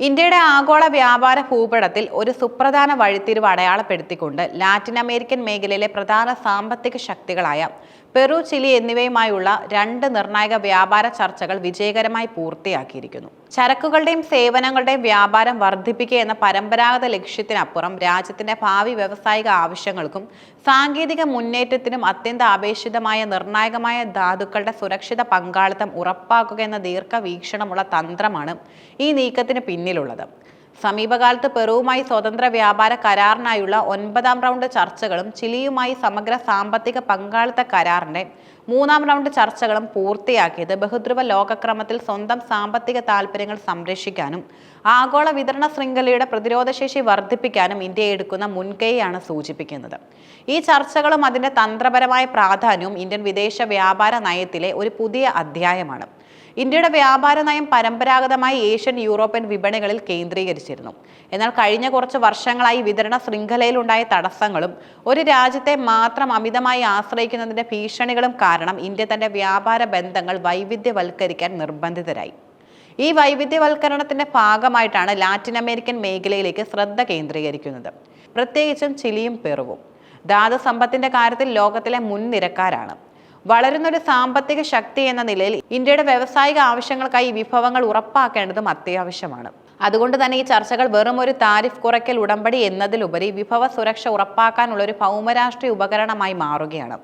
ഇന്ത്യയുടെ ആഗോള വ്യാപാര ഭൂപടത്തിൽ ഒരു സുപ്രധാന വഴിത്തിരിവ് അടയാളപ്പെടുത്തിക്കൊണ്ട് ലാറ്റിൻ അമേരിക്കൻ മേഖലയിലെ പ്രധാന സാമ്പത്തിക ശക്തികളായ പെറു ചിലി എന്നിവയുമായുള്ള രണ്ട് നിർണായക വ്യാപാര ചർച്ചകൾ വിജയകരമായി പൂർത്തിയാക്കിയിരിക്കുന്നു. ചരക്കുകളുടെയും സേവനങ്ങളുടെയും വ്യാപാരം വർദ്ധിപ്പിക്കുക എന്ന പരമ്പരാഗത ലക്ഷ്യത്തിനപ്പുറം രാജ്യത്തിന്റെ ഭാവി വ്യവസായിക ആവശ്യങ്ങൾക്കും സാങ്കേതിക മുന്നേറ്റത്തിനും അത്യന്താപേക്ഷിതമായ നിർണായകമായ ധാതുക്കളുടെ സുരക്ഷിത പങ്കാളിത്തം ഉറപ്പാക്കുക എന്ന ദീർഘവീക്ഷണമുള്ള തന്ത്രമാണ് ഈ നീക്കത്തിന് പിന്നിലുള്ളത്. സമീപകാലത്ത് പെറുവുമായി സ്വതന്ത്ര വ്യാപാര കരാറിനായുള്ള ഒൻപതാം റൗണ്ട് ചർച്ചകളും ചിലിയുമായി സമഗ്ര സാമ്പത്തിക പങ്കാളിത്ത കരാറിന്റെ മൂന്നാം റൗണ്ട് ചർച്ചകളും പൂർത്തിയാക്കിയത് ബഹുദ്രുവ ലോകക്രമത്തിൽ സ്വന്തം സാമ്പത്തിക താൽപ്പര്യങ്ങൾ സംരക്ഷിക്കാനും ആഗോള വിതരണ ശൃംഖലയുടെ പ്രതിരോധശേഷി വർദ്ധിപ്പിക്കാനും ഇന്ത്യ എടുക്കുന്ന മുൻകൈയാണ് സൂചിപ്പിക്കുന്നത്. ഈ ചർച്ചകളും അതിന്റെ തന്ത്രപരമായ പ്രാധാന്യവും ഇന്ത്യൻ വിദേശ വ്യാപാര നയത്തിലെ ഒരു പുതിയ അധ്യായമാണ്. ഇന്ത്യയുടെ വ്യാപാര നയം പരമ്പരാഗതമായി ഏഷ്യൻ യൂറോപ്യൻ വിപണികളിൽ കേന്ദ്രീകരിച്ചിരുന്നു. എന്നാൽ കഴിഞ്ഞ കുറച്ച് വർഷങ്ങളായി വിതരണ ശൃംഖലയിലുണ്ടായ തടസ്സങ്ങളും ഒരു രാജ്യത്തെ മാത്രം അമിതമായി ആശ്രയിക്കുന്നതിന്റെ ഭീഷണികളും കാരണം ഇന്ത്യ തന്റെ വ്യാപാര ബന്ധങ്ങൾ വൈവിധ്യവൽക്കരിക്കാൻ നിർബന്ധിതരായി. ഈ വൈവിധ്യവൽക്കരണത്തിന്റെ ഭാഗമായിട്ടാണ് ലാറ്റിൻ അമേരിക്കൻ മേഖലയിലേക്ക് ശ്രദ്ധ കേന്ദ്രീകരിക്കുന്നത്. പ്രത്യേകിച്ചും ചിലിയും പെറുവും. ധാതു സമ്പത്തിന്റെ കാര്യത്തിൽ ലോകത്തിലെ മുൻനിരക്കാരാണ്. വളരുന്നൊരു സാമ്പത്തിക ശക്തി എന്ന നിലയിൽ ഇന്ത്യയുടെ വ്യാവസായിക ആവശ്യങ്ങൾക്കായി വിഭവങ്ങൾ ഉറപ്പാക്കേണ്ടതും അത്യാവശ്യമാണ്. അതുകൊണ്ട് തന്നെ ഈ ചർച്ചകൾ വെറും ഒരു താരിഫ് കുറയ്ക്കൽ ഉടമ്പടി എന്നതിലുപരി വിഭവ സുരക്ഷ ഉറപ്പാക്കാനുള്ള ഒരു ഭൗമരാഷ്ട്രീയ ഉപകരണമായി മാറുകയാണ്.